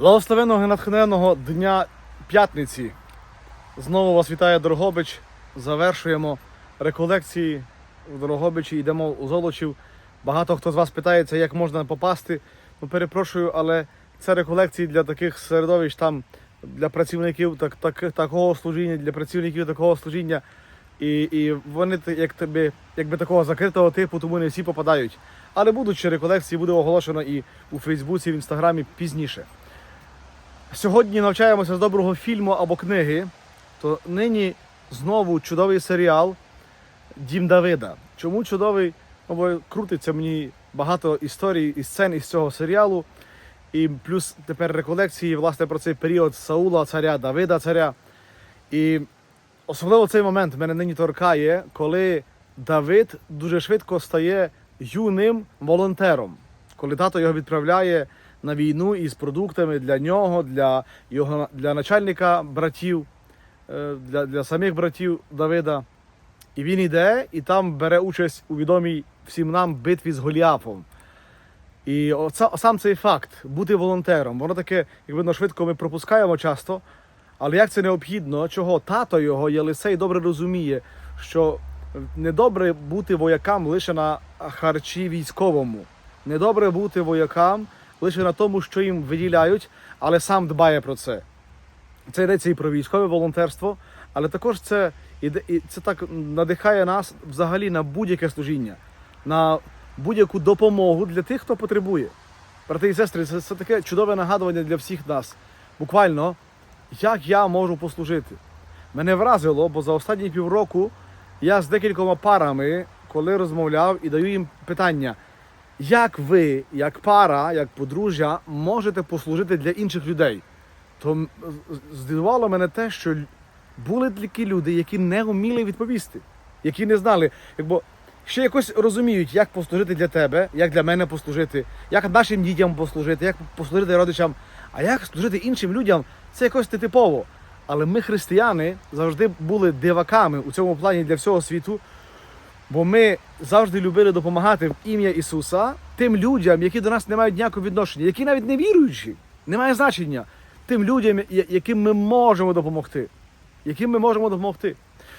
Благословенного і натхненного дня п'ятниці. Знову вас вітає Дорогобич. Завершуємо реколекції в Дорогобичі, йдемо у Золочів. Багато хто з вас питається, як можна попасти. Ну, перепрошую, але це реколекції для таких середовищ, там для працівників так, так, такого служіння, для працівників такого служіння. І, і вони як тобі, якби такого закритого типу, тому не всі попадають. Але будуть ще реколекції, буде оголошено і у Фейсбуці, в Інстаграмі пізніше. Сьогодні навчаємося з доброго фільму або книги, то нині знову чудовий серіал Дім Давида. Чому чудовий? Ну, бо крутиться мені багато історій і сцен із цього серіалу. І плюс тепер реколекції власне про цей період Саула, царя, Давида, царя. І особливо цей момент мене нині торкає, коли Давид дуже швидко стає юним волонтером, коли тато його відправляє на війну із продуктами для нього, для його для начальника братів, е, для, для самих братів Давида. І він іде і там бере участь у відомій всім нам битві з Голіафом. І оце, сам цей факт бути волонтером, воно таке, як видно, швидко ми пропускаємо часто. Але як це необхідно, чого тато його, Єлисей, добре розуміє, що недобре бути воякам лише на харчі військовому. Недобре бути воякам лише на тому, що їм виділяють, але сам дбає про це. Це йдеться і про військове волонтерство, але також це, і це так надихає нас взагалі на будь-яке служіння, на будь-яку допомогу для тих, хто потребує. Брати і сестри, це, це таке чудове нагадування для всіх нас. Буквально, як я можу послужити. Мене вразило, бо за останні півроку я з декількома парами, коли розмовляв і даю їм питання, як ви, як пара, як подружжя, можете послужити для інших людей? То здивувало мене те, що були такі люди, які не вміли відповісти, які не знали, якби ще якось розуміють, як послужити для тебе, як для мене послужити, як нашим дітям послужити, як послужити родичам, а як служити іншим людям, це якось нетипово. Але ми, християни, завжди були диваками у цьому плані для всього світу, бо ми завжди любили допомагати в ім'я Ісуса тим людям, які до нас не мають ніякого відношення, які навіть не віруючі, немає значення тим людям, яким ми можемо допомогти. Яким ми можемо допомогти.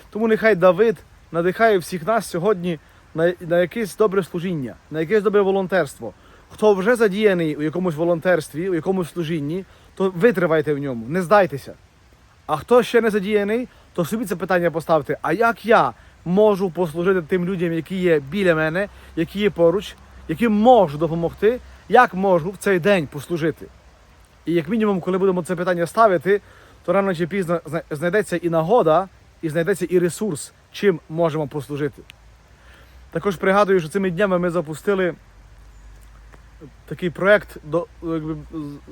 Тому нехай Давид надихає всіх нас сьогодні на, на якесь добре служіння, на якесь добре волонтерство. Хто вже задіяний у якомусь волонтерстві, у якомусь служінні, то витривайте в ньому, не здайтеся. А хто ще не задіяний, то собі це питання поставте: а як я можу послужити тим людям, які є біля мене, які є поруч, яким можу допомогти, як можу в цей день послужити? І як мінімум, коли будемо це питання ставити, то рано чи пізно знайдеться і нагода, і знайдеться і ресурс, чим можемо послужити. Також пригадую, що цими днями ми запустили такий проект з-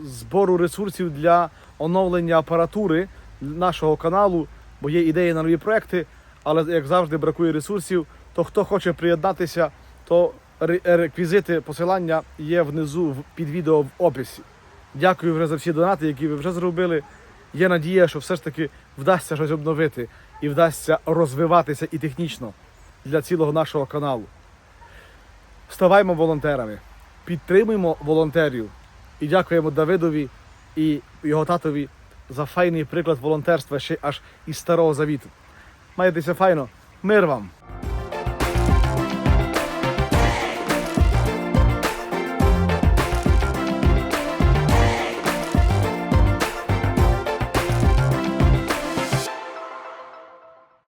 збору ресурсів для оновлення апаратури нашого каналу, бо є ідеї на нові проекти, але як завжди бракує ресурсів. То хто хоче приєднатися, то реквізити посилання є внизу під відео в описі. Дякую вже за всі донати, які ви вже зробили. Є надія, що все ж таки вдасться щось обновити і вдасться розвиватися і технічно для цілого нашого каналу. Ставаймо волонтерами, підтримуємо волонтерів і дякуємо Давидові і його татові за файний приклад волонтерства ще аж із старого завіту. Маєтеся файно, мир вам!